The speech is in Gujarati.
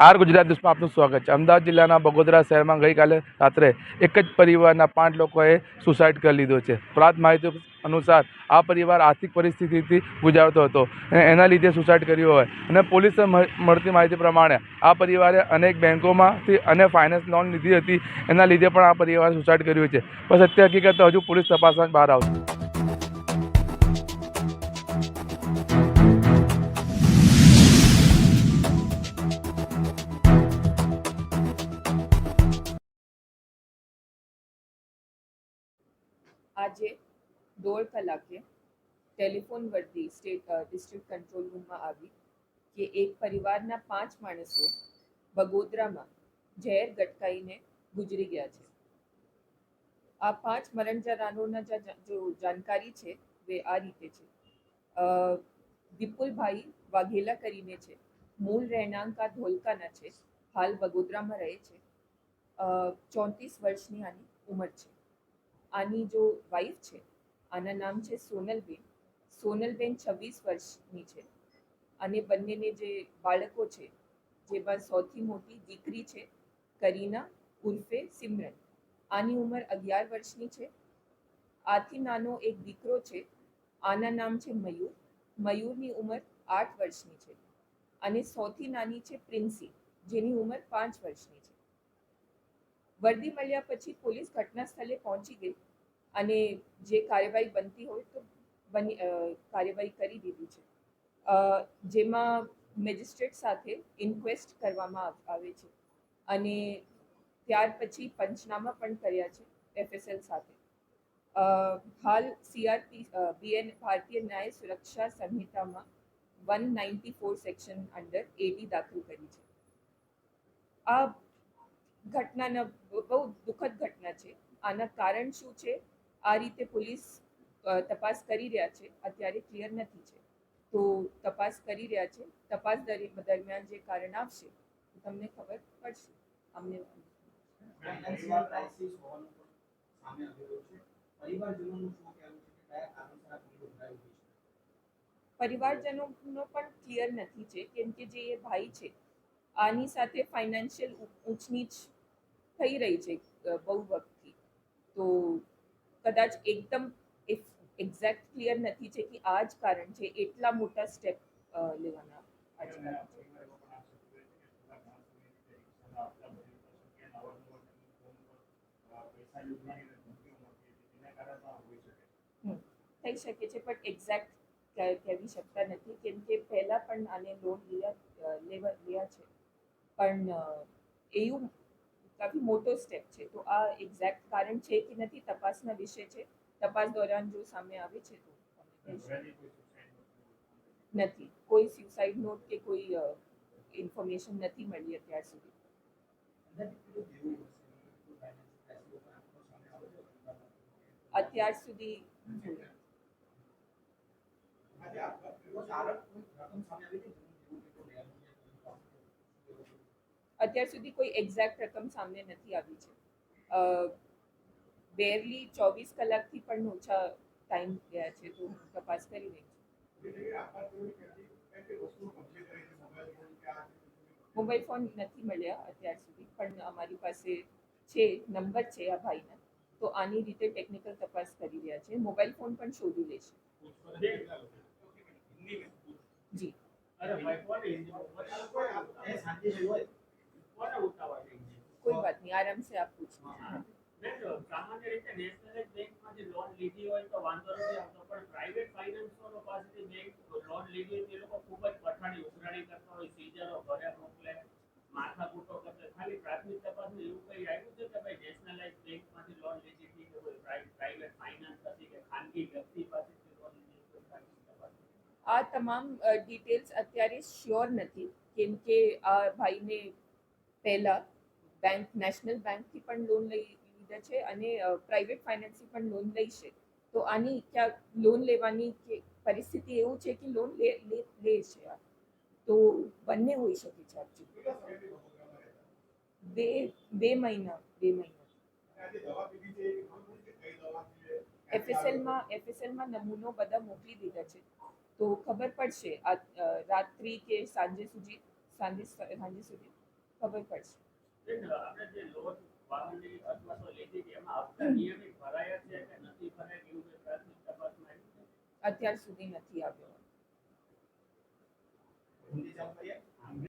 આર ગુજરાત ન્યૂઝમાં આપનું સ્વાગત છે. અમદાવાદ જિલ્લાના બગોદરા શહેરમાં ગઈકાલે રાત્રે એક જ પરિવારના પાંચ લોકોએ સુસાઇડ કરી લીધો છે. પ્રાપ્ત માહિતી અનુસાર આ પરિવાર આર્થિક પરિસ્થિતિથી ગુજારતો હતો અને એના લીધે સુસાઇડ કર્યો હોય. અને પોલીસને મળ- મળતી માહિતી પ્રમાણે આ પરિવારે અનેક બેંકોમાંથી અને ફાઇનાન્સ લોન લીધી હતી. એના લીધે પણ આ પરિવારે સુસાઇડ કર્યું છે. બસ સત્ય હકીકત હજુ પોલીસ તપાસમાં બહાર આવશે. આજે દોઢ કલાકે ટેલિફોન વર્દી સ્ટેટ ડિસ્ટ્રિક્ટ કંટ્રોલ રૂમમાં આવી કે એક પરિવારના પાંચ માણસો બગોદરામાં ઝેર ગટકાઈને ગુજરી ગયા છે. આ પાંચ મરણ જનારોના જા- જાણકારી છે તે આ રીતે છે. વિપુલભાઈ વાઘેલા કરીને છે. મૂળ રહેણાંક ધોલકાના છે. હાલ વગોદરામાં રહે છે. ચોત્રીસ વર્ષની આની ઉંમર છે. આની જો વાઈફ છે, આના નામ છે સોનલબેન. સોનલબેન છવ્વીસ વર્ષની છે. અને બંનેને જે બાળકો છે જેમાં સૌથી મોટી દીકરી છે, કરીના ઉર્ફે સિમરન. આની ઉંમર અગિયાર વર્ષની છે. આથી નાનો એક દીકરો છે, આના નામ છે મયુર. મયુરની ઉંમર આઠ વર્ષની છે. અને સૌથી નાની છે પ્રિન્સી, જેની ઉંમર પાંચ વર્ષની છે. વર્દી મળ્યા પછી પોલીસ ઘટના સ્થળે પહોંચી ગઈ અને જે કાર્યવાહી બનતી હોય તો બની કાર્યવાહી કરી દીધી છે. જેમાં મેજિસ્ટ્રેટ સાથે ઇન્ક્વેસ્ટ કરવામાં આવે છે અને ત્યાર પછી પંચનામા પણ કર્યા છે એફએસએલ સાથે. હાલ સીઆરપી બીએન, ભારતીય ન્યાય સુરક્ષા સંહિતામાં one ninety four section under એડી દાખલ કરી છે. આ ઘટનાના બહુ દુઃખદ ઘટના છે. આના કારણ શું છે? આ રીતે પોલીસ તપાસ કરી રહ્યા છે. અત્યારે ક્લિયર નથી છે. તો તપાસ કરી રહ્યા છે. તપાસ દરી- દરમિયાન જે કારણ આવશે તમને ખબર પડશે. અમને પરિવારજનોનું પણ ક્લિયર નથી છે. કેમ કે જે એ ભાઈ છે, આની સાથે ફાઇનાન્શિયલ ઊંચ નીચ થઈ રહી છે બહુ વખતથી. તો કદાચ એકદમ એક્ઝેક્ટ ક્લિયર નથી છે કે આ જ કારણ છે એટલા મોટા સ્ટેપ લેવાના આ જ કારણ છે. હમ, થઈ શકે છે પણ એક્ઝેક્ટ કહેવી શકતા નથી કેમ કે પહેલાં પણ આને લોન લેવા લેવા છે. પણ એવું કાફી મોટો સ્ટેપ છે. તો આ એક્ઝેક્ટ કારણ છે કે નથી તપાસના વિષય છે. તપાસ દોરાન જો સામે આવે છે તો અમે કહીશું. નથી. કોઈ સ્યુસાઇડ નોટ કે કોઈ ઇન્ફોર્મેશન નથી મળી અત્યાર સુધી. અંદાજિત કેટલું દેવું હશે કોઈ ફાઇનાન્શિયલ ક્રાઇસિસ ઉપર આંકડો સામે આવ્યો છે અત્યાર સુધી જોઈએ. આજે આ કોઈ સારા કોઈ રકમ સામે આવી છે જેનું દેવું કેટલું લેવાનું છે અત્યાર સુધી કોઈ એક્ઝેક્ટ રકમ સામે નથી આવી છે. બેરલી ચોવીસ કલાકથી પણ ઓછા ટાઈમ ગયા છે તો તપાસ કરી રહી છું. મોબાઈલ ફોન નથી મળ્યા અત્યાર સુધી, પણ અમારી પાસે છે નંબર છે આ ભાઈના. તો આની રીતે ટેકનિકલ તપાસ કરી રહ્યા છે. મોબાઈલ ફોન પણ શોધી લેશે જી. એ શાંતિ થઈ હોય નહીં આરામ સે આપ પૂછ સામાન્ય રીતે નેશનલાઇઝ બેંકમાંથી લોન લીધી હોય તો વાંધો નથી આવતો પણ પ્રાઇવેટ ફાઇનાન્સરો પાસેથી બેંક લોન લીધી હોય તે લોકો ખૂબ જ પઠાણી ઉઘરાણી કરતા હોય સીઝરો ઘરે મોકલે માથાકૂટો કરતા ખાલી પ્રાથમિક તપાસમાં એવું કંઈ આવ્યું છે કે ભાઈ નેશનલાઇઝ બેંકમાંથી લોન લીધી હતી કે કોઈ પ્રાઇવેટ ફાઇનાન્સ હતી કે ખાનગી વ્યક્તિ પાસેથી લોન લીધી આ તમામ ડિટેલ્સ અત્યારે શ્યોર નથી કેમ કે આ ભાઈને પહેલા બેંક, નેશનલ બેંકથી પણ લોન લઈ લીધા છે અને પ્રાઇવેટ ફાઇનાન્સથી પણ લોન લઈ છે. તો આની ક્યાં લોન લેવાની કે પરિસ્થિતિ એવું છે કે લોન લે લે છે તો બંને હોઈ શકે છે બે બે મહિના બે મહિના. એફએસએલમાં એફએસએલમાં નમૂનો બધા મોકલી દીધા છે. તો ખબર પડશે રાત્રિ કે સાંજે સુધી, સાંજે સાંજે સુધી ખબર પડશે. અત્યાર સુધી